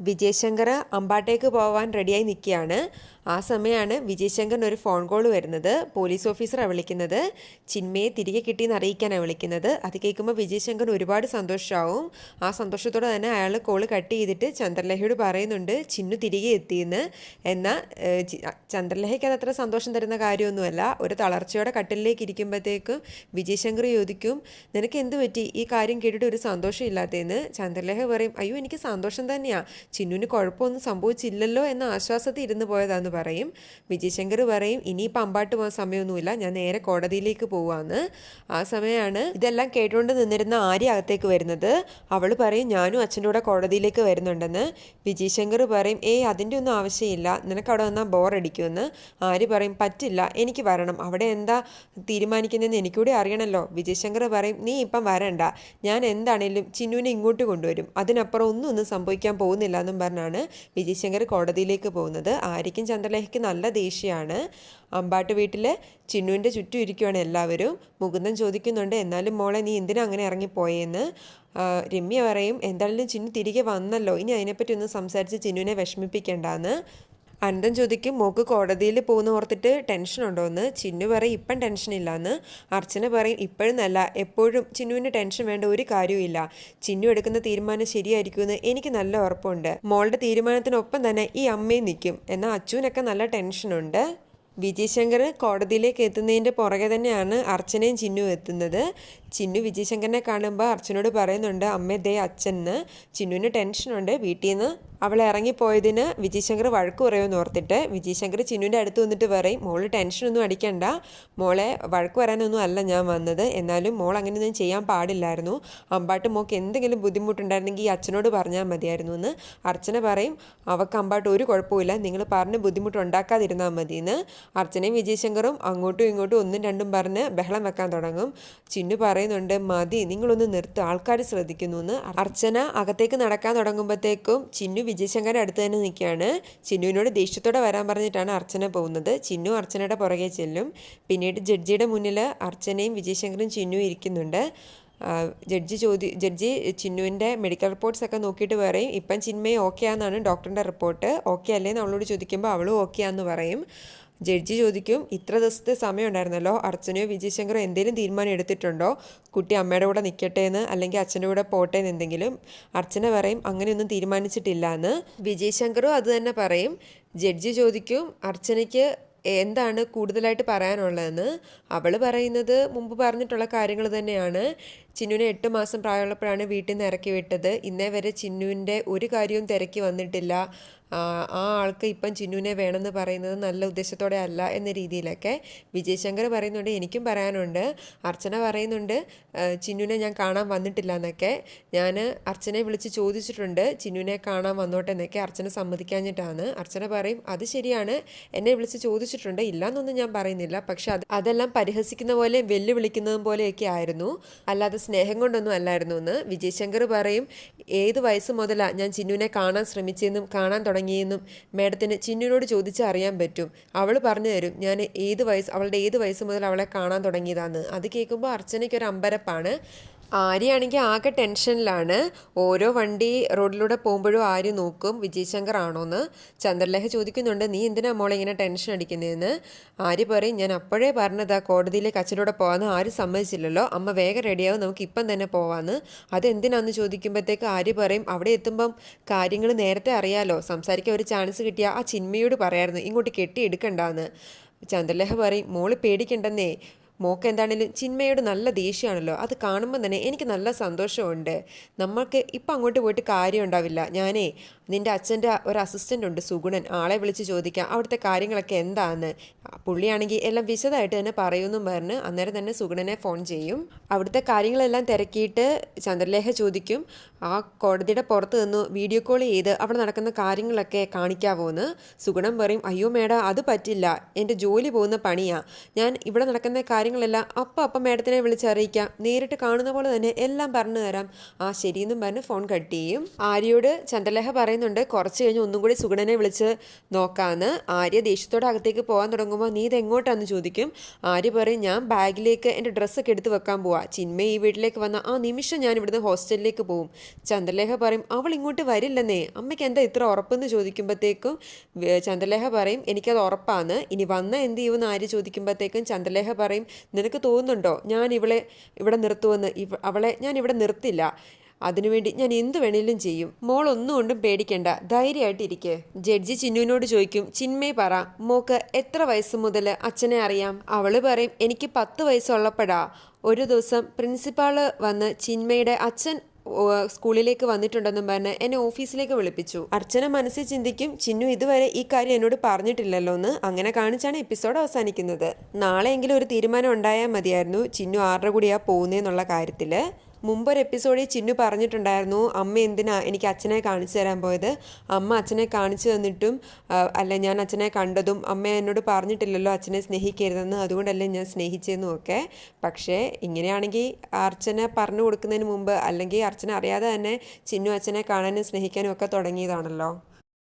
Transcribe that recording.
വിജയശങ്കർ അമ്പാട്ടേക്ക് പോകാൻ റെഡിയായി നിൽക്കുകയാണ്. ആ സമയമാണ് വിജയശങ്കറിന് ഒരു ഫോൺ കോൾ വരുന്നത്. പോലീസ് ഓഫീസറാണ് വിളിക്കുന്നത്. ചിന്മയെ തിരികെ കിട്ടിയെന്ന് അറിയിക്കാനാണ് വിളിക്കുന്നത്. അത് കേൾക്കുമ്പോൾ വിജയശങ്കർ ഒരുപാട് സന്തോഷമാവും ആ സന്തോഷത്തോടെ തന്നെ അയാൾ കോൾ കട്ട് ചെയ്തിട്ട് ചന്ദ്രലേഖയോട് പറയുന്നുണ്ട് ചിന്നു തിരികെ എത്തിയെന്ന്. എന്നാൽ ചന്ദ്രലേഖയ്ക്ക് അത് അത്ര സന്തോഷം തരുന്ന കാര്യമൊന്നുമല്ല. ഒരു തളർച്ചയോടെ കട്ടിലേക്ക് ഇരിക്കുമ്പോഴത്തേക്കും വിജയശങ്കർ ചോദിക്കും നിനക്ക് എന്ത് പറ്റി? ഈ കാര്യം കേട്ടിട്ട് ഒരു സന്തോഷം ഇല്ലാത്തതെന്ന് ചന്ദ്രലേഖ പറയും അയ്യോ എനിക്ക് സന്തോഷം തന്നെയാണ് ചിന്നുവിന് കുഴപ്പമൊന്നും സംഭവിച്ചില്ലല്ലോ എന്ന ആശ്വാസത്തിൽ ഇരുന്ന് പോയതാന്ന് പറയും. വിജയശങ്കർ പറയും ഇനിയിപ്പോൾ അമ്പാട്ട് പോകാൻ സമയമൊന്നുമില്ല ഞാൻ നേരെ കോടതിയിലേക്ക് പോവാന്ന്. ആ സമയമാണ് ഇതെല്ലാം കേട്ടുകൊണ്ട് നിന്നിരുന്ന ആര്യ അകത്തേക്ക് വരുന്നത്. അവൾ പറയും ഞാനും അച്ഛന്റെ കൂടെ കോടതിയിലേക്ക് വരുന്നുണ്ടെന്ന്. വിജയശങ്കർ പറയും ഏയ് അതിന്റെ ഒന്നും ആവശ്യമില്ല നിനക്ക് അവിടെ വന്നാൽ ബോറടിക്കുമെന്ന്. ആര്യ പറയും പറ്റില്ല എനിക്ക് വരണം. അവിടെ എന്താ തീരുമാനിക്കുന്നതെന്ന് എനിക്കൂടി അറിയണമല്ലോ വിജയശങ്കർ പറയും നീ ഇപ്പം വരണ്ട. ഞാൻ എന്താണേലും ചിന്നുവിനെ ഇങ്ങോട്ട് കൊണ്ടുവരും. അതിനപ്പുറം ഒന്നും ഒന്നും സംഭവിക്കാൻ പോകുന്നില്ല എന്നും പറഞ്ഞാണ് വിജയശങ്കർ കോടതിയിലേക്ക് പോകുന്നത്. ആര്യയ്ക്കും ചന്ദ്രലേഖയ്ക്കും നല്ല ദേഷ്യമാണ്. അമ്പാട്ട് വീട്ടിൽ ചിന്നുവിന്റെ ചുറ്റും ഇരിക്കുവാണ് എല്ലാവരും. മുകുന്ദൻ ചോദിക്കുന്നുണ്ട് എന്നാലും മോളെ നീ എന്തിനാ അങ്ങനെ ഇറങ്ങിപ്പോയെന്ന്? രമ്യ പറയും എന്തായാലും ചിന്നു തിരികെ വന്നല്ലോ. ഇനി അതിനെപ്പറ്റി ഒന്ന് സംസാരിച്ച് ചിന്നുവിനെ വിഷമിപ്പിക്കേണ്ടാന്ന്. അനന്തൻ ചോദിക്കും മോക്ക് കോടതിയിൽ പോകുന്ന ഓർത്തിട്ട് ടെൻഷൻ ഉണ്ടോയെന്ന് ചിന്നു പറയും ഇപ്പം ടെൻഷൻ ഇല്ലാന്ന്. അർച്ചന പറയും ഇപ്പോഴെന്നല്ല എപ്പോഴും ചിന്നുവിന് ടെൻഷൻ വേണ്ട ഒരു കാര്യവുമില്ല ചിന്നു എടുക്കുന്ന തീരുമാനം ശരിയായിരിക്കുമെന്ന് എനിക്ക് നല്ല ഉറപ്പുണ്ട്. മോളുടെ തീരുമാനത്തിനൊപ്പം തന്നെ ഈ അമ്മയും നിൽക്കും. എന്നാൽ അച്ചുവിനൊക്കെ നല്ല ടെൻഷനുണ്ട് വിജയശങ്കർ കോടതിയിലേക്ക് എത്തുന്നതിന്റെ പുറകെ തന്നെയാണ് അർച്ചനയും ചിന്നു എത്തുന്നത്. ചിന്നു വിജയശങ്കറിനെ കാണുമ്പോൾ അർച്ചനോട് പറയുന്നുണ്ട് അമ്മേ ദേ അച്ഛന്ന് ചിന്നുവിന് ടെൻഷനുണ്ട് വീട്ടിൽ നിന്ന് അവൾ ഇറങ്ങിപ്പോയതിന് വിജയശങ്കർ വഴക്ക് പറയുമെന്ന് ഓർത്തിട്ട് വിജയശങ്കർ ചിന്നുവിന്റെ അടുത്ത് വന്നിട്ട് പറയും മോൾ ടെൻഷനൊന്നും അടിക്കണ്ട. മോളെ വഴക്ക് വരാനൊന്നും അല്ല ഞാൻ വന്നത്. എന്നാലും മോൾ അങ്ങനെയൊന്നും ചെയ്യാൻ പാടില്ലായിരുന്നു. അമ്പാട്ട് മോക്ക് എന്തെങ്കിലും ബുദ്ധിമുട്ടുണ്ടായിരുന്നെങ്കിൽ ഈ അച്ഛനോട് പറഞ്ഞാൽ മതിയായിരുന്നു എന്ന് അർച്ചന പറയും. അവൾക്ക് അമ്പാട്ട് ഒരു കുഴപ്പമില്ല നിങ്ങൾ പറഞ്ഞ് ബുദ്ധിമുട്ട് ഉണ്ടാക്കാതിരുന്നാൽ മതിയെന്ന് അർച്ചനയും വിജയശങ്കറും അങ്ങോട്ടും ഇങ്ങോട്ടും ഒന്നും രണ്ടും പറഞ്ഞ് ബഹളം വെക്കാൻ തുടങ്ങും. ചിന്നു പറയുന്നുണ്ട് മതി നിങ്ങളൊന്ന് നിർത്തു ആൾക്കാർ ശ്രദ്ധിക്കുന്നു എന്ന്. അർച്ചന അകത്തേക്ക് നടക്കാൻ തുടങ്ങുമ്പോഴത്തേക്കും ചിന്നു വിജയശങ്കരുടെ അടുത്ത് തന്നെ നിൽക്കുകയാണ്. ചിന്നുവിനോട് ദേഷ്യത്തോടെ വരാൻ പറഞ്ഞിട്ടാണ് അർച്ചന പോകുന്നത്. ചിന്നു അർച്ചനയുടെ പുറകെ ചെല്ലും. പിന്നീട് ജഡ്ജിയുടെ മുന്നിൽ അർച്ചനയും വിജയശങ്കറും ചിന്നു ഇരിക്കുന്നുണ്ട്. ജഡ്ജി ചോദി ജഡ്ജി ചിന്നുവിന്റെ മെഡിക്കൽ റിപ്പോർട്ട്സ് ഒക്കെ നോക്കിയിട്ട് പറയും ഇപ്പം ചിന്മയെ ഓക്കെ ആണെന്നാണ് ഡോക്ടറിന്റെ റിപ്പോർട്ട്. ഓക്കെ അല്ലേന്ന് അവളോട് ചോദിക്കുമ്പോൾ അവളും ഓക്കെ ആണെന്ന് പറയും. ജഡ്ജി ചോദിക്കും ഇത്ര ദിവസത്തെ സമയം ഉണ്ടായിരുന്നല്ലോ അർച്ചനയോ വിജയശങ്കറോ എന്തെങ്കിലും തീരുമാനം എടുത്തിട്ടുണ്ടോ കുട്ടി അമ്മയുടെ കൂടെ നിൽക്കട്ടെ എന്ന് അല്ലെങ്കിൽ അച്ഛന്റെ കൂടെ പോട്ടെ എന്ന് എന്തെങ്കിലും? അർച്ചന പറയും അങ്ങനെയൊന്നും തീരുമാനിച്ചിട്ടില്ല എന്ന് വിജയശങ്കറും അത് തന്നെ പറയും ജഡ്ജി ചോദിക്കും അർച്ചനയ്ക്ക് എന്താണ് കൂടുതലായിട്ട് പറയാനുള്ളതെന്ന്? അവൾ പറയുന്നത് മുമ്പ് പറഞ്ഞിട്ടുള്ള കാര്യങ്ങൾ തന്നെയാണ്. ചിന്നുവിനെ എട്ട് മാസം പ്രായമുള്ളപ്പോഴാണ് വീട്ടിൽ നിന്ന് ഇറക്കി വിട്ടത്. ഇന്നേ വരെ ചിന്നുവിന്റെ ഒരു കാര്യവും തിരക്കി വന്നിട്ടില്ല. ആ ആൾക്ക് ഇപ്പം ചിന്നുവിനെ വേണമെന്ന് പറയുന്നത് നല്ല ഉദ്ദേശത്തോടെ അല്ല എന്ന രീതിയിലൊക്കെ വിജയശങ്കർ പറയുന്നുണ്ട് എനിക്കും പറയാനുണ്ട്. അർച്ചന പറയുന്നുണ്ട് ചിന്നുവിനെ ഞാൻ കാണാൻ വന്നിട്ടില്ല എന്നൊക്കെ. ഞാൻ അർച്ചനെ വിളിച്ച് ചോദിച്ചിട്ടുണ്ട് ചിന്നുവിനെ കാണാൻ വന്നോട്ടെ എന്നൊക്കെ അർച്ചന സമ്മതിക്കാഞ്ഞിട്ടാണ്. അർച്ചന പറയും അത് ശരിയാണ്. എന്നെ വിളിച്ച് ചോദിച്ചിട്ടുണ്ട് ഇല്ലയെന്നൊന്നും ഞാൻ പറയുന്നില്ല. പക്ഷെ അത് അതെല്ലാം പരിഹസിക്കുന്ന പോലെ വെല്ലുവിളിക്കുന്നതും പോലെയൊക്കെ ആയിരുന്നു. അല്ലാതെ സ്നേഹം കൊണ്ടൊന്നും അല്ലായിരുന്നു എന്ന് വിജയശങ്കർ പറയും. ഏത് വയസ്സ് മുതലാണ് ഞാൻ ചിന്നുവിനെ കാണാൻ ശ്രമിച്ചെന്നും കാണാൻ തുടങ്ങിയെന്നും മേഡത്തിന് ചിന്നുവിനോട് ചോദിച്ച് അറിയാൻ പറ്റും. അവൾ പറഞ്ഞു തരും ഞാൻ ഏത് വയസ്സ് അവളുടെ ഏത് വയസ്സ് മുതൽ അവളെ കാണാൻ തുടങ്ങിയതാന്ന്. അത് കേൾക്കുമ്പോൾ അർച്ചനയ്ക്ക് ഒരു അമ്പരപ്പാണ്. ആര്യയാണെങ്കിൽ ആകെ ടെൻഷനിലാണ്. ഓരോ വണ്ടി റോഡിലൂടെ പോകുമ്പോഴും ആര്യ നോക്കും? വിജയ് ശങ്കർ ആണോന്ന് ചന്ദ്രലേഖ ചോദിക്കുന്നുണ്ട്. നീ എന്തിനാ മോളെ ഇങ്ങനെ ടെൻഷൻ അടിക്കുന്നതെന്ന് ആര്യ പറയും ഞാൻ അപ്പോഴേ പറഞ്ഞതാ കോടതിയിലേക്ക് അച്ഛനോടെ പോകാമെന്ന് ആരും സമ്മതിച്ചില്ലല്ലോ. അമ്മ വേഗം റെഡിയാവും നമുക്ക് ഇപ്പം തന്നെ പോവാന്ന്. അതെന്തിനാന്ന് ചോദിക്കുമ്പോഴത്തേക്ക് ആര്യ പറയും അവിടെ എത്തുമ്പം കാര്യങ്ങൾ നേരത്തെ അറിയാലോ. സംസാരിക്കാൻ ഒരു ചാൻസ് കിട്ടിയാൽ ആ ചിന്മയോട് പറയായിരുന്നു. ഇങ്ങോട്ട് കെട്ടിയെടുക്കണ്ടാന്ന്. ചന്ദ്രലേഖ പറയും മോൾ പേടിക്കണ്ടെന്നേ. മോക്ക് എന്താണേലും ചിന്മയോട് നല്ല ദേഷ്യമാണല്ലോ. അത് കാണുമ്പോൾ തന്നെ എനിക്ക് നല്ല സന്തോഷമുണ്ട്. നമ്മൾക്ക് ഇപ്പം അങ്ങോട്ട് പോയിട്ട് കാര്യം ഉണ്ടാവില്ല. ഞാനേ നിന്റെ അച്ഛന്റെ ഒരു അസിസ്റ്റന്റ് ഉണ്ട് സുഗുണൻ. ആളെ വിളിച്ച് ചോദിക്കാം അവിടുത്തെ കാര്യങ്ങളൊക്കെ എന്താന്ന്. പുള്ളിയാണെങ്കിൽ എല്ലാം വിശദമായിട്ട് തന്നെ പറയുമെന്നും പറഞ്ഞ് അന്നേരം തന്നെ സുഗുണനെ ഫോൺ ചെയ്യും. അവിടുത്തെ കാര്യങ്ങളെല്ലാം തിരക്കിയിട്ട് ചന്ദ്രലേഖ ചോദിക്കും ആ കോടതിയുടെ പുറത്ത് നിന്ന് വീഡിയോ കോൾ ചെയ്ത് അവിടെ നടക്കുന്ന കാര്യങ്ങളൊക്കെ കാണിക്കാവോ എന്ന് സുഗുണം പറയും അയ്യോ മേഡം അത് പറ്റില്ല. എന്റെ ജോലി പോകുന്ന പണിയാണ് ഞാൻ ഇവിടെ നടക്കുന്ന കാര്യങ്ങൾ കാര്യങ്ങളെല്ലാം അപ്പം അപ്പം മേഡത്തിനെ വിളിച്ചറിയിക്കാം നേരിട്ട് കാണുന്ന പോലെ തന്നെ എല്ലാം പറഞ്ഞു തരാം. ആ ശരിയെന്നും പറഞ്ഞ് ഫോൺ കട്ട് ചെയ്യും. ആര്യയോട് ചന്ദ്രലേഖ പറയുന്നുണ്ട് കുറച്ച് കഴിഞ്ഞ് ഒന്നും കൂടി സുഗണനെ വിളിച്ച് നോക്കാമെന്ന് ആര്യ ദേഷ്യത്തോടെ അകത്തേക്ക് പോകാൻ തുടങ്ങുമ്പോൾ നീ ഇതെങ്ങോട്ടാന്ന് ചോദിക്കും. ആര്യ പറയും ഞാൻ ബാഗിലേക്ക് എന്റെ ഡ്രസ്സൊക്കെ എടുത്ത് വെക്കാൻ പോവാ. ചിന്മ ഈ വീട്ടിലേക്ക് വന്ന ആ നിമിഷം ഞാൻ ഇവിടുന്ന് ഹോസ്റ്റലിലേക്ക് പോകും ചന്ദ്രലേഖ പറയും അവൾ ഇങ്ങോട്ട് വരില്ലെന്നേ. അമ്മയ്ക്ക് എന്താ ഇത്ര ഉറപ്പെന്ന് ചോദിക്കുമ്പോഴത്തേക്കും ചന്ദ്രലേഖ പറയും എനിക്കത് ഉറപ്പാണ് ഇനി വന്ന എന്ത് ചെയ്യുമെന്ന് ആര്യ ചോദിക്കുമ്പോഴത്തേക്കും ചന്ദ്രലേഖ പറയും നിനക്ക് തോന്നുന്നുണ്ടോ ഞാൻ ഇവളെ ഇവിടെ നിർത്തുമെന്ന്? ഇവ അവളെ ഞാൻ ഇവിടെ നിർത്തില്ല. അതിനുവേണ്ടി ഞാൻ എന്ത് വേണേലും ചെയ്യും. മോൾ ഒന്നും കൊണ്ടും പേടിക്കണ്ട. ധൈര്യമായിട്ടിരിക്കെ ജഡ്ജി ചിന്നുവിനോട് ചോദിക്കും ചിന്മേ പറ മോക്ക് എത്ര വയസ്സ് മുതൽ അച്ഛനെ അറിയാം? അവൾ പറയും എനിക്ക് പത്ത് വയസ്സുള്ളപ്പോഴാ. ഒരു ദിവസം പ്രിൻസിപ്പാൾ വന്ന് ചിന്മയുടെ അച്ഛൻ സ്കൂളിലേക്ക് വന്നിട്ടുണ്ടെന്നും പറഞ്ഞ് എന്നെ ഓഫീസിലേക്ക് വിളിപ്പിച്ചു. അർച്ചന മനസ്സിൽ ചിന്തിക്കും ചിന്നു ഇതുവരെ ഈ കാര്യം എന്നോട് പറഞ്ഞിട്ടില്ലല്ലോ എന്ന് അങ്ങനെ കാണിച്ചാണ് എപ്പിസോഡ് അവസാനിക്കുന്നത്. നാളെയെങ്കിലും ഒരു തീരുമാനം ഉണ്ടായാൽ മതിയായിരുന്നു. ചിന്നു ആരുടെ കൂടിയാണ് പോകുന്നതെന്നുള്ള കാര്യത്തിൽ മുമ്പൊരു എപ്പിസോഡിൽ ചിന്നു പറഞ്ഞിട്ടുണ്ടായിരുന്നു അമ്മ എന്തിനാ എനിക്ക് അച്ഛനെ കാണിച്ചു തരാൻ പോയത്? അമ്മ അച്ഛനെ കാണിച്ചു തന്നിട്ടും അല്ല ഞാൻ അച്ഛനെ കണ്ടതും അമ്മ എന്നോട് പറഞ്ഞിട്ടില്ലല്ലോ അച്ഛനെ സ്നേഹിക്കരുതെന്ന്. അതുകൊണ്ടല്ലേ ഞാൻ സ്നേഹിച്ചതെന്നും ഒക്കെ. പക്ഷേ ഇങ്ങനെയാണെങ്കിൽ അർച്ചന പറഞ്ഞു കൊടുക്കുന്നതിന് മുമ്പ് അല്ലെങ്കിൽ അർച്ചന അറിയാതെ തന്നെ ചിന്നു അച്ഛനെ കാണാനും സ്നേഹിക്കാനും ഒക്കെ തുടങ്ങിയതാണല്ലോ.